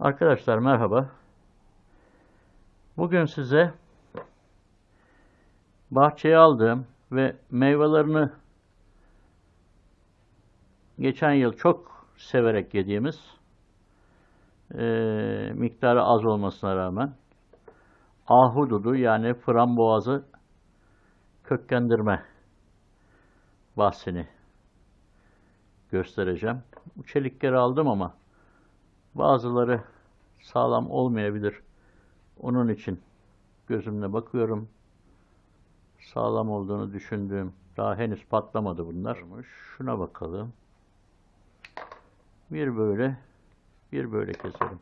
Arkadaşlar merhaba. Bugün size bahçeye aldığım ve meyvelerini geçen yıl çok severek yediğimiz eee, miktarı az olmasına rağmen ahududu yani frambuazı köklendirme bahsini göstereceğim. Çelikleri aldım ama bazıları sağlam olmayabilir. Onun için gözümle bakıyorum. Sağlam olduğunu düşündüğüm, daha henüz patlamadı bunlar. Şuna bakalım. Bir böyle, bir böyle keselim.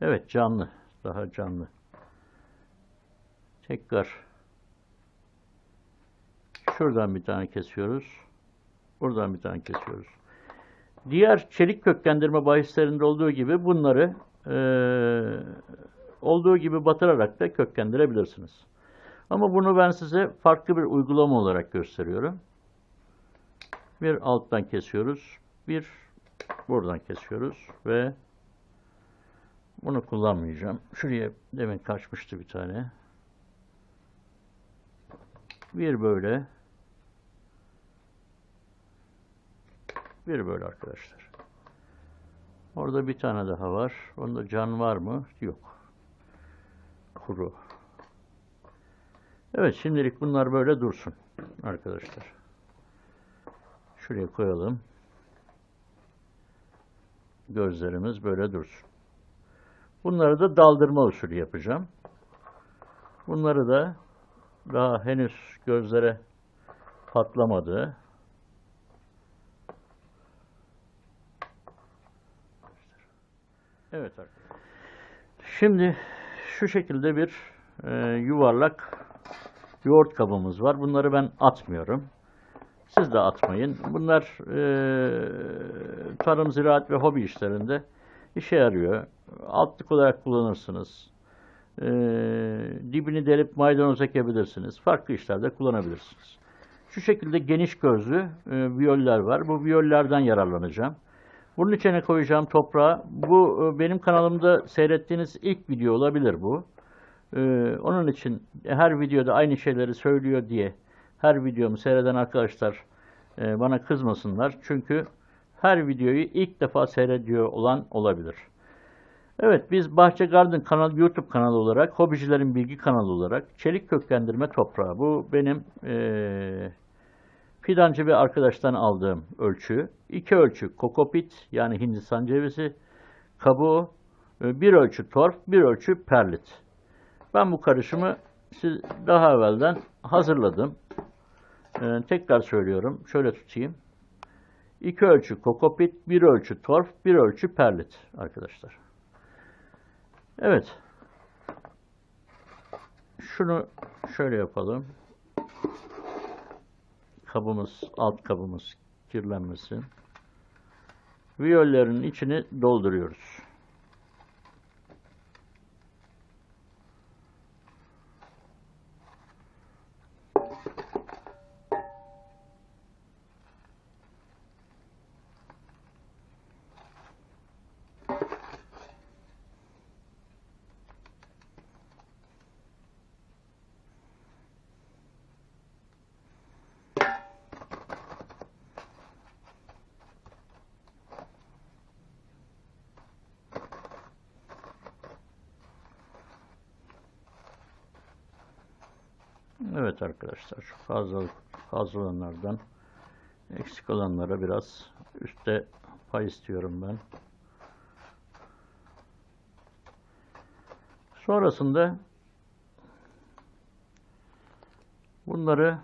Evet canlı, daha canlı. Tekrar şuradan bir tane kesiyoruz. Buradan bir tane kesiyoruz. Diğer çelik köklendirme bahislerinde olduğu gibi bunları eee, olduğu gibi batırarak da köklendirebilirsiniz. Ama bunu ben size farklı bir uygulama olarak gösteriyorum. Bir alttan kesiyoruz. Bir buradan kesiyoruz ve bunu kullanmayacağım. Şuraya demin kaçmıştı bir tane. Bir böyle Bir böyle arkadaşlar. Orada bir tane daha var. Onda can var mı? Yok. Kuru. Evet şimdilik bunlar böyle dursun arkadaşlar. Şuraya koyalım. Gözlerimiz böyle dursun. Bunları da daldırma usulü yapacağım. Bunları da daha henüz gözlere patlamadı. Evet arkadaşlar. Şimdi şu şekilde bir e, yuvarlak yoğurt kabımız var. Bunları ben atmıyorum. Siz de atmayın. Bunlar e, tarım, ziraat ve hobi işlerinde işe yarıyor. Altlık olarak kullanırsınız. E, dibini delip maydanoz ekebilirsiniz. Farklı işlerde kullanabilirsiniz. Şu şekilde geniş gözlü e, viyoller var. Bu viyollerden yararlanacağım. Bunun içine koyacağım toprağı. Bu e, benim kanalımda seyrettiğiniz ilk video olabilir bu. E, Onun için her videoda aynı şeyleri söylüyor diye her videomu seyreden arkadaşlar e, bana kızmasınlar. Çünkü her videoyu ilk defa seyrediyor olan olabilir. Evet biz Bahçe Garden kanal YouTube kanalı olarak, hobicilerin bilgi kanalı olarak çelik köklendirme toprağı. Bu benim eee fidancı bir arkadaştan aldığım ölçü. iki ölçü kokopit yani Hindistan cevizi kabuğu, e, bir ölçü torf, bir ölçü perlit. Ben bu karışımı siz daha evvelden hazırladım. Ee, tekrar söylüyorum. Şöyle tutayım. 2 ölçü kokopit, bir ölçü torf, bir ölçü perlit arkadaşlar. Evet. Şunu şöyle yapalım kabımız, alt kabımız kirlenmesin. Viyollerin içini dolduruyoruz. Evet arkadaşlar fazla fazla olanlardan eksik olanlara biraz üstte pay istiyorum ben. Sonrasında bunları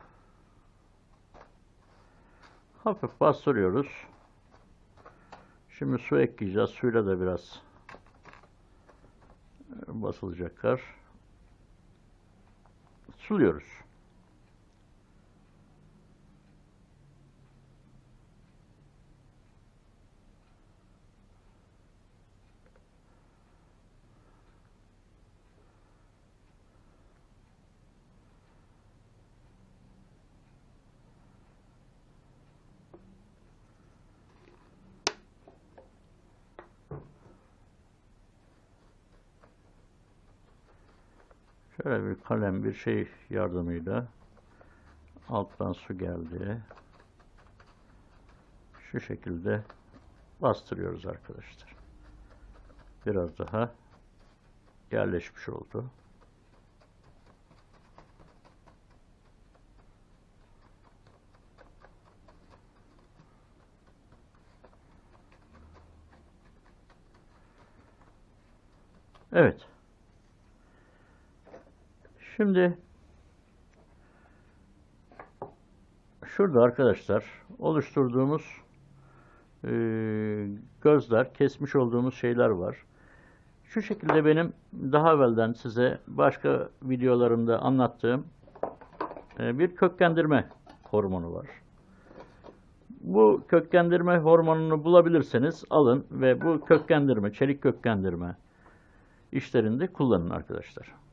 hafif bastırıyoruz. Şimdi su ekleyeceğiz. Suyla da biraz basılacaklar. Suluyoruz. Şöyle bir kalem bir şey yardımıyla alttan su geldi. Şu şekilde bastırıyoruz arkadaşlar. Biraz daha yerleşmiş oldu. Evet. Şimdi şurada arkadaşlar oluşturduğumuz e, gözler, kesmiş olduğumuz şeyler var. Şu şekilde benim daha evvelden size başka videolarımda anlattığım e, bir köklendirme hormonu var. Bu köklendirme hormonunu bulabilirseniz alın ve bu köklendirme, çelik köklendirme işlerinde kullanın arkadaşlar.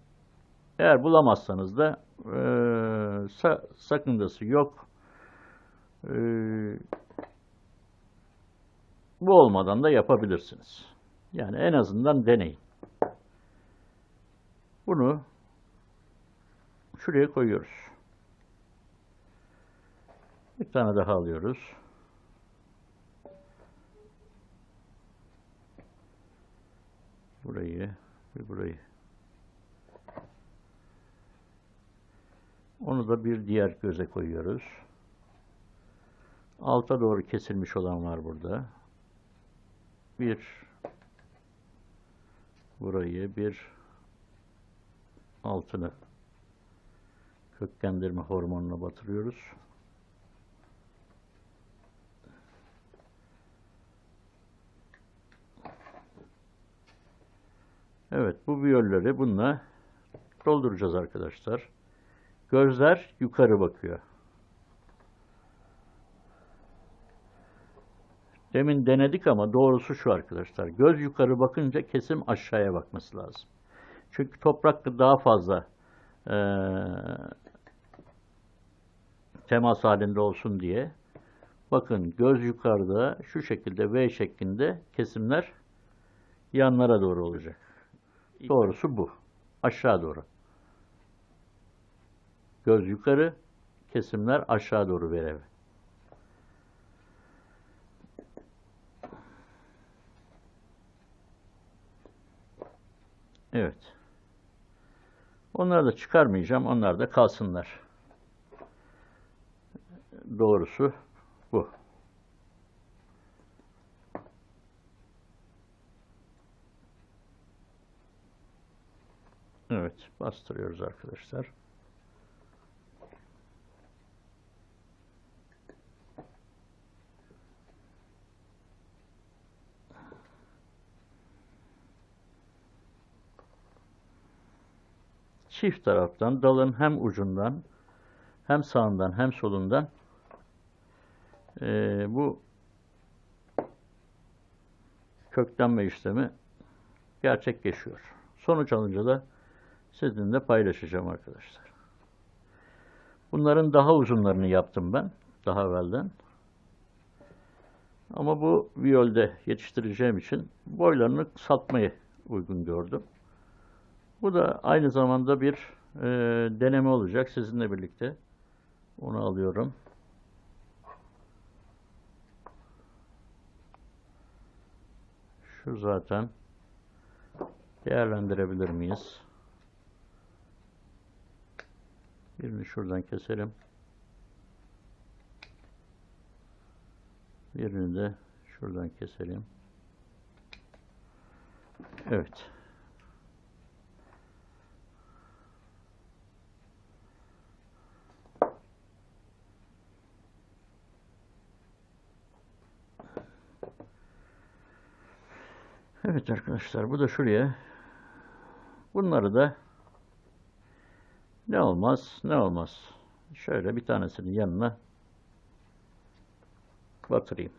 Eğer bulamazsanız da e, sa sakıncası yok. E, bu olmadan da yapabilirsiniz. Yani en azından deneyin. Bunu şuraya koyuyoruz. Bir tane daha alıyoruz. Burayı ve burayı. Onu da bir diğer göze koyuyoruz. Alta doğru kesilmiş olan var burada. Bir burayı bir altını köklendirme hormonuna batırıyoruz. Evet bu biyolleri bununla dolduracağız arkadaşlar. Gözler yukarı bakıyor. Demin denedik ama doğrusu şu arkadaşlar. Göz yukarı bakınca kesim aşağıya bakması lazım. Çünkü toprakla daha fazla e, temas halinde olsun diye. Bakın göz yukarıda şu şekilde V şeklinde kesimler yanlara doğru olacak. Doğrusu bu. Aşağı doğru. Göz yukarı, kesimler aşağı doğru verev. Evet. Onları da çıkarmayacağım. Onlar da kalsınlar. Doğrusu bu. Evet, bastırıyoruz arkadaşlar. Çift taraftan dalın hem ucundan hem sağından hem solundan e, bu köklenme işlemi gerçekleşiyor. Sonuç alınca da sizinle paylaşacağım arkadaşlar. Bunların daha uzunlarını yaptım ben daha evvelden. Ama bu viyolde yetiştireceğim için boylarını kısaltmayı uygun gördüm. Bu da aynı zamanda bir e, deneme olacak sizinle birlikte. Onu alıyorum. Şu zaten değerlendirebilir miyiz? Birini şuradan keselim. Birini de şuradan keselim. Evet. Evet arkadaşlar bu da şuraya. Bunları da ne olmaz ne olmaz. Şöyle bir tanesinin yanına batırayım.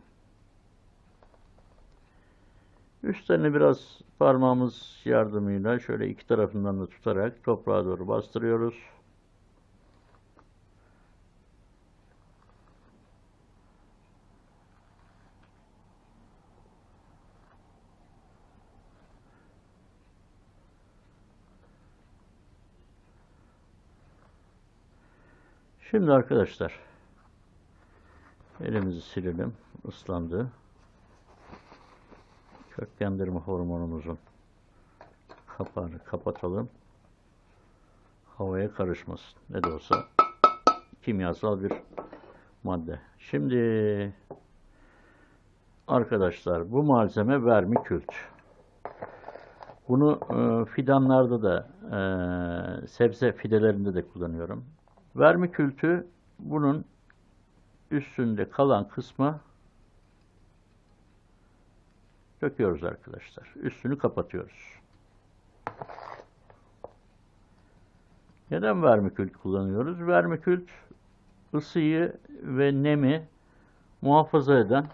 Üstlerini biraz parmağımız yardımıyla şöyle iki tarafından da tutarak toprağa doğru bastırıyoruz. Şimdi arkadaşlar elimizi silelim. Islandı. Köklendirme hormonumuzun kapağını kapatalım. Havaya karışmasın. Ne de olsa kimyasal bir madde. Şimdi arkadaşlar bu malzeme vermikült. Bunu e, fidanlarda da e, sebze fidelerinde de kullanıyorum. Vermikültü bunun üstünde kalan kısmı döküyoruz arkadaşlar. Üstünü kapatıyoruz. Neden vermikült kullanıyoruz? Vermikült ısıyı ve nemi muhafaza eden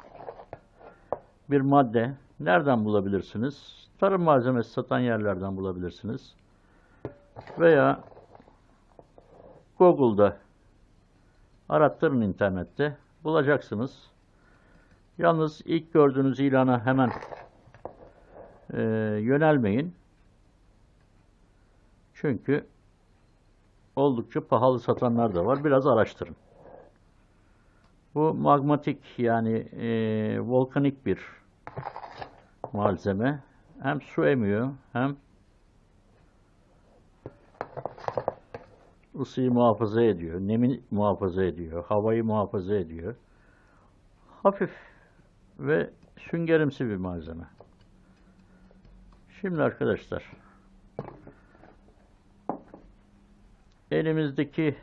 bir madde. Nereden bulabilirsiniz? Tarım malzemesi satan yerlerden bulabilirsiniz. Veya Google'da arattırın internette bulacaksınız. Yalnız ilk gördüğünüz ilana hemen e, yönelmeyin. Çünkü oldukça pahalı satanlar da var. Biraz araştırın. Bu magmatik yani e, volkanik bir malzeme. Hem su emiyor hem ısıyı muhafaza ediyor, nemi muhafaza ediyor, havayı muhafaza ediyor. Hafif ve süngerimsi bir malzeme. Şimdi arkadaşlar elimizdeki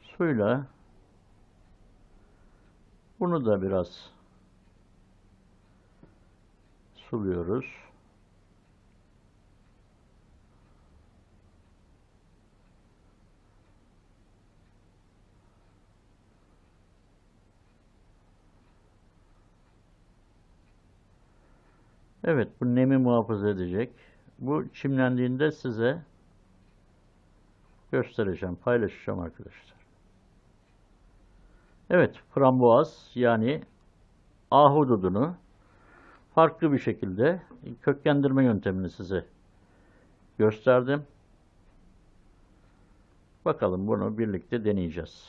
suyla bunu da biraz suluyoruz. Evet, bu nemi muhafaza edecek. Bu çimlendiğinde size göstereceğim, paylaşacağım arkadaşlar. Evet, frambuaz yani ahududunu farklı bir şekilde köklendirme yöntemini size gösterdim. Bakalım bunu birlikte deneyeceğiz.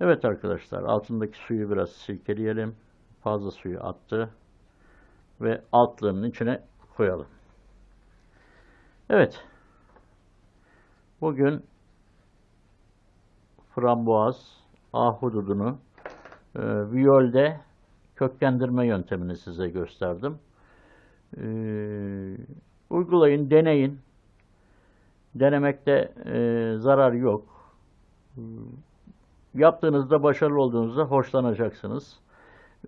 Evet arkadaşlar, altındaki suyu biraz silkeleyelim. Fazla suyu attı ve altlığının içine koyalım. Evet. Bugün frambuaz, ahududunu e, viyolde köklendirme yöntemini size gösterdim. E, uygulayın, deneyin. Denemekte e, zarar yok. Yaptığınızda başarılı olduğunuzda hoşlanacaksınız.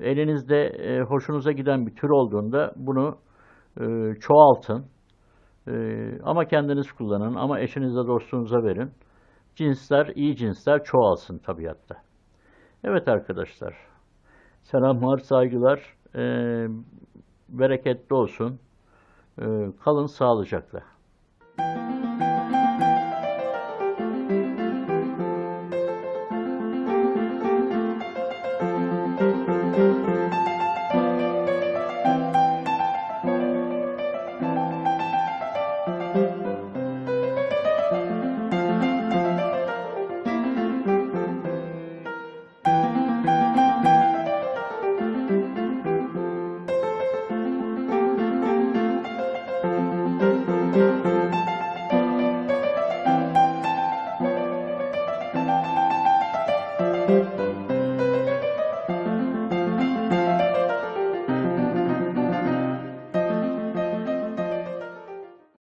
Elinizde e, hoşunuza giden bir tür olduğunda bunu e, çoğaltın. E, ama kendiniz kullanın ama eşinize dostunuza verin. Cinsler, iyi cinsler çoğalsın tabiatta. Evet arkadaşlar. Selamlar, saygılar. E, bereketli olsun. E, kalın sağlıcakla.